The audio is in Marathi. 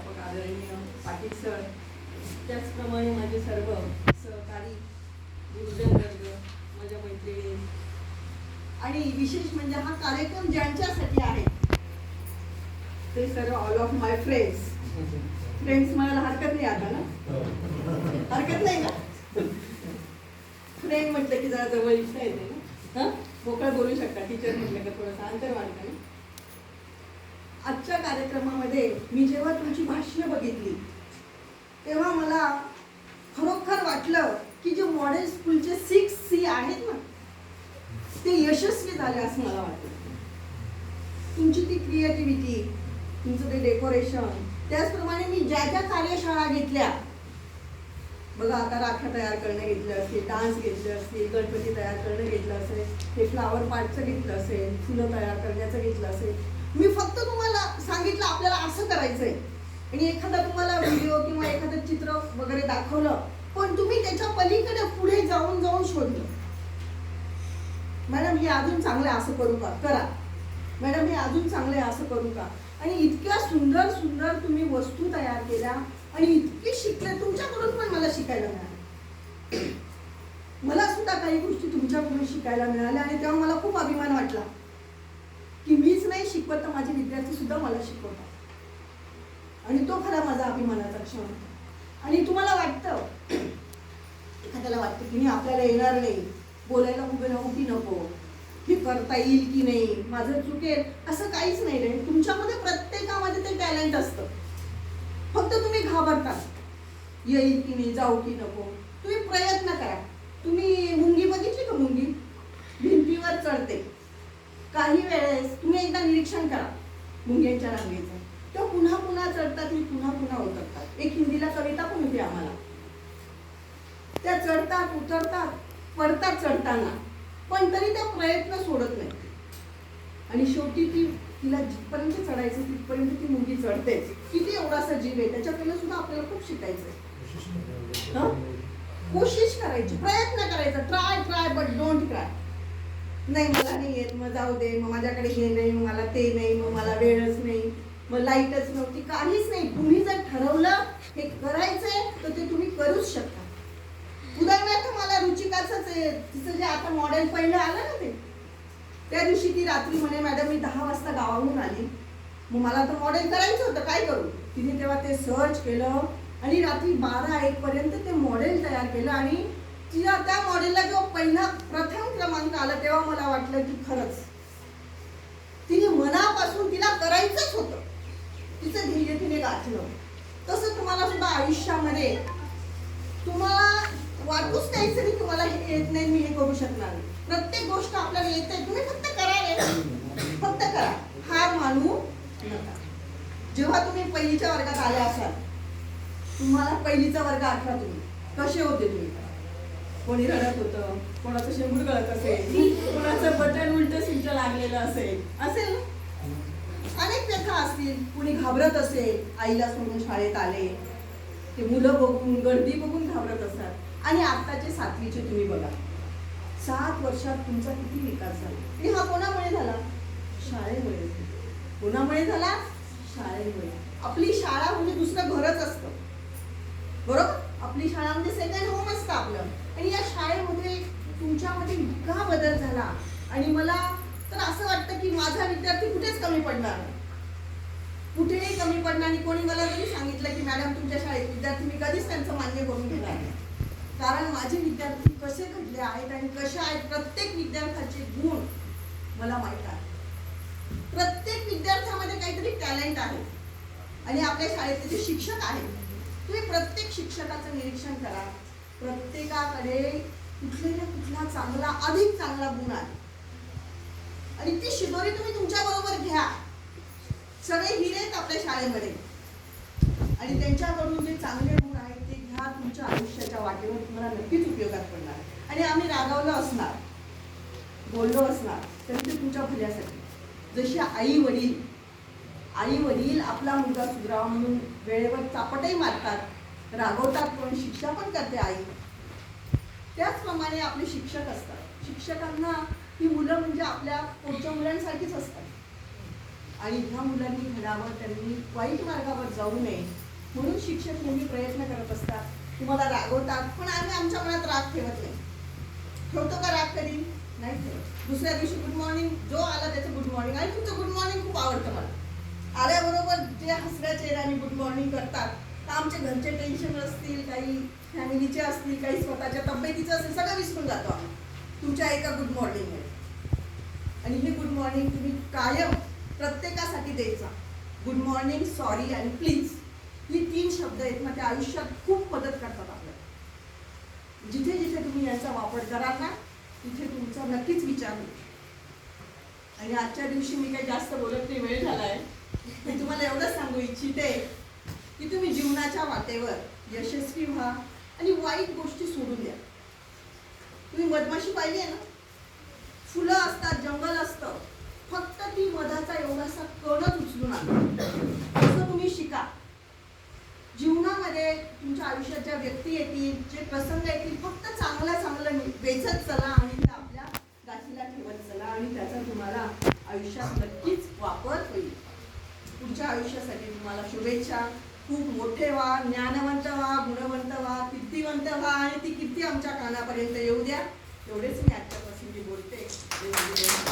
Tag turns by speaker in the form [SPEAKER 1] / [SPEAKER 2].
[SPEAKER 1] प्राध्यापक आदरणीय पाटील सर त्याचप्रमाणे माझे सर्व सहकारी गुरुजन वर्ग माझ्या मैत्रिणी. आणि विशेष म्हणजे हा कार्यक्रम ज्यांच्यासाठी आहे ते सर्व all of my friends friends म्हणायला हरकत नाही आता ना? हरकत नाही ना फ्रेंड म्हटलं की जरा जवळ इच्छा येते ना? हां? मोकळं बोलू शकता. टीचर म्हटलं का थोडंसं अंतर वाढतं ना? आजच्या कार्यक्रमामध्ये मी जेव्हा तुमची भाष्य बघितली तेव्हा मला खरोखर वाटलं की जे मॉडेल स्कूलचे सिक्स सी आहेत ना ते यशस्वी झाले असं मला वाटतं. तुमची ती क्रिएटिव्हिटी तुमचं ते डेकोरेशन त्याचप्रमाणे मी ज्या ज्या कार्यशाळा घेतल्या बघा आता राख्या तयार करणं घेतलं असेल डान्स घेतलं असेल गणपती तयार करणं घेतलं असेल हे फ्लावर पार्टचं घेतलं असेल फुलं तयार करण्याचं घेतलं असेल मी फक्त तुम्हाला सांगितलं आपल्याला असं करायचंय. आणि एखादा तुम्हाला व्हिडिओ किंवा एखादं चित्र वगैरे दाखवलं पण तुम्ही त्याच्या पलीकडे पुढे जाऊन जाऊन शोधलं. मॅडम हे अजून चांगलं असं करू का? करा. मॅडम हे अजून चांगलं असं करू का? आणि इतक्या सुंदर सुंदर तुम्ही वस्तू तयार केल्या आणि इतकी शिकले तुमच्याकडून पण मला शिकायला मिळालं. मला सुद्धा काही गोष्टी तुमच्याकडून शिकायला मिळाल्या आणि तेव्हा मला खूप अभिमान वाटला की मी शिकवत तर माझे विद्यार्थी सुद्धा मला शिकवतात. आणि तो खरा माझा अभिमानाचा क्षण होता. आणि तुम्हाला वाटतं एखाद्याला वाटतं की मी आपल्याला येणार नाही. बोलायला उभे राहू की नको? हे करता येईल की नाही? माझं चुकेल असं काहीच नाही. रे तुमच्यामध्ये प्रत्येकामध्ये ते टॅलेंट असतं. फक्त तुम्ही घाबरता. येईल की नाही जाऊ की नको? तुम्ही प्रयत्न करा. तुम्ही मुंगी बघितली का मुंगी? भिंतीवर चढते. काही वेळेस तुम्ही एकदा निरीक्षण करा मुंग्यांच्या रांगेचं. तेव्हा पुन्हा पुन्हा चढतात आणि पुन्हा पुन्हा उतरतात. एक हिंदीला कविता पण होती आम्हाला. त्या चढतात उतरतात पडतात चढताना पण तरी त्या प्रयत्न सोडत नाही आणि शेवटी ती तिला जिथपर्यंत चढायचं तिथपर्यंत ती मुलगी चढतेच. किती एवढासा जीव आहे त्याच्याकडनं सुद्धा आपल्याला खूप शिकायचंय. हं? कोशिश करायची प्रयत्न करायचा. Try try but don't try नाही मला नाही येत मग जाऊ दे मग माझ्याकडे हे नाही मग मला ते नाही मग मला वेळच नाही मग लाईटच नव्हती काहीच नाही. तुम्ही जर ठरवलं हे करायचंय तर ते तुम्ही करूच शकता. उदाहरणार्थ मला रुचिकाचंच आहे. तिचं जे आता मॉडेल पहिलं आलं ना ते त्या दिवशी ती रात्री म्हणे मॅडम मी दहा वाजता गावाहून आली. मग मला तर मॉडेल करायचं होतं काय करू? तिने तेव्हा ते सर्च केलं आणि रात्री बारा एक पर्यंत ते मॉडेल तयार केलं आणि तिला त्या मॉडेलला जेव्हा पहिला प्रथम क्रमांक आला तेव्हा मला वाटलं की खरंच. तिने मनापासून तिला करायचंच होतं. तिचं ध्येय तिने गाठलं. तसं तुम्हाला सुद्धा आयुष्यामध्ये तुम्हाला वाटूच द्यायचं की तुम्हाला हे येत नाही मी हे करू शकणार नाही. प्रत्येक गोष्ट आपल्याला येत आहे तुम्ही फक्त करा फक्त करा. हार मानू नका. जेव्हा तुम्ही पहिलीच्या वर्गात आले असाल तुम्हाला पहिलीचा वर्ग आठवा तुम्ही. कसे होते तुम्ही? कोणी रडत होतं कोणाचं शेंबूड गळत असेल कोणाचं बटन उलट सिंट लागलेलं असेल असेल? ना अनेक व्यथा असतील. कुणी घाबरत असेल आईला सोडून शाळेत आले. ते मुलं बघून गर्दी बघून घाबरत असतात. आणि आत्ताचे सातवीचे तुम्ही बघा. सात वर्षात तुमचा किती विकास झाला? आणि हा कोणामुळे झाला? शाळेमुळे. कोणामुळे झाला? शाळेमुळे. आपली शाळा म्हणजे दुसरं घरच असतं. बरोबर? आपली शाळा म्हणजे सेकंड होम असतं आपलं. आणि या शाळेमध्ये तुमच्यामध्ये इतका बदल झाला. आणि मला तर असं वाटतं की माझा विद्यार्थी कुठेच कमी पडणार नाही. कुठेही कमी पडणार आणि कोणी मला जरी सांगितलं की मॅडम तुमच्या शाळेत विद्यार्थी मी कधीच त्यांचं मान्य करून घेणार नाही. कारण माझे विद्यार्थी कसे घडले आहेत आणि कसे आहेत प्रत्येक विद्यार्थ्याचे गुण मला माहीत आहे प्रत्येक विद्यार्थ्यामध्ये काहीतरी टॅलेंट आहे. आणि आपल्या शाळेतले जे शिक्षक आहेत तुम्ही प्रत्येक शिक्षकाचं निरीक्षण करा. प्रत्येकाकडे कुठले ना कुठला चांगला अधिक चांगला गुण आहे. आणि ती शिदोरी तुम्ही तुमच्या बरोबर घ्या. सगळे हिरे आहेत आपल्या शाळेमध्ये. आणि त्यांच्याकडून जे चांगले गुण आहेत ते घ्या तुमच्या आयुष्याच्या वाटेवर तुम्हाला नक्कीच उपयोगात पडणार. आणि आम्ही रागावलं असणार बोललो असणार तरी ते तुमच्या भल्यासाठी जशी आई वडील आई वडील आपला मुलगा सुधरावा म्हणून वेळेवर चापटही मारतात रागवतात पण शिक्षा पण करते आई. त्याचप्रमाणे आपले शिक्षक असतात. शिक्षकांना ही मुलं म्हणजे आपल्या पुढच्या मुलांसारखीच असतात. आणि ह्या मुलांनी घडावं त्यांनी वाईट मार्गावर जाऊ नये म्हणून शिक्षक नेहमी प्रयत्न करत असतात. तुम्हाला रागवतात पण आम्ही आमच्या मनात राग ठेवत नाही. ठेवतो का राग कधी? नाही ठेवत. दुसऱ्या दिवशी गुड मॉर्निंग जो आला त्याचं गुड मॉर्निंग आणि तुमचं गुड मॉर्निंग खूप आवडतं मला. आल्याबरोबर जे हसऱ्या चेहऱ्याने गुड मॉर्निंग करतात तर आमचे घरचे टेन्शन असतील काही फॅमिलीचे असतील काही स्वतःच्या तब्येतीचं असेल सगळं विसरून जातो आम्ही. तुमच्या एका गुड मॉर्निंगमुळे आणि हे गुड मॉर्निंग तुम्ही कायम प्रत्येकासाठी द्यायचा. गुड मॉर्निंग सॉरी आणि प्लीज ही तीन शब्द आहेत ना त्या आयुष्यात खूप मदत करतात आपल्याला. जिथे जिथे तुम्ही याचा वापर कराल ना तिथे तुमचा नक्कीच विचार होईल. आणि आजच्या दिवशी मी काही जास्त बोलत नाही वेळ झालाय. मी तुम्हाला एवढंच सांगू इच्छिते की तुम्ही जीवनाच्या वाटेवर यशस्वी व्हा आणि वाईट गोष्टी सोडून द्या. तुम्ही मधमाशी पाहिली आहे ना? फुलं असतात जंगल असतं. फक्त ती मधाचा एवढासा कणच उचलून आणा. असं तुम्ही शिका. जीवनामध्ये तुमच्या आयुष्यात ज्या व्यक्ती येतील जे प्रसंग येतील फक्त चांगलं चांगलं वेचत चला आणि ते आपल्या गाठीला ठेवत चला आणि त्याचा तुम्हाला आयुष्यात नक्कीच वापर होईल. तुमच्या आयुष्यासाठी तुम्हाला शुभेच्छा. खूप मोठे व्हा ज्ञानवंत व्हा गुणवंत व्हा कीर्तिवंत व्हा आणि ती कीर्ती आमच्या कानापर्यंत येऊ द्या. एवढेच मी आजच्यापासून मी बोलते.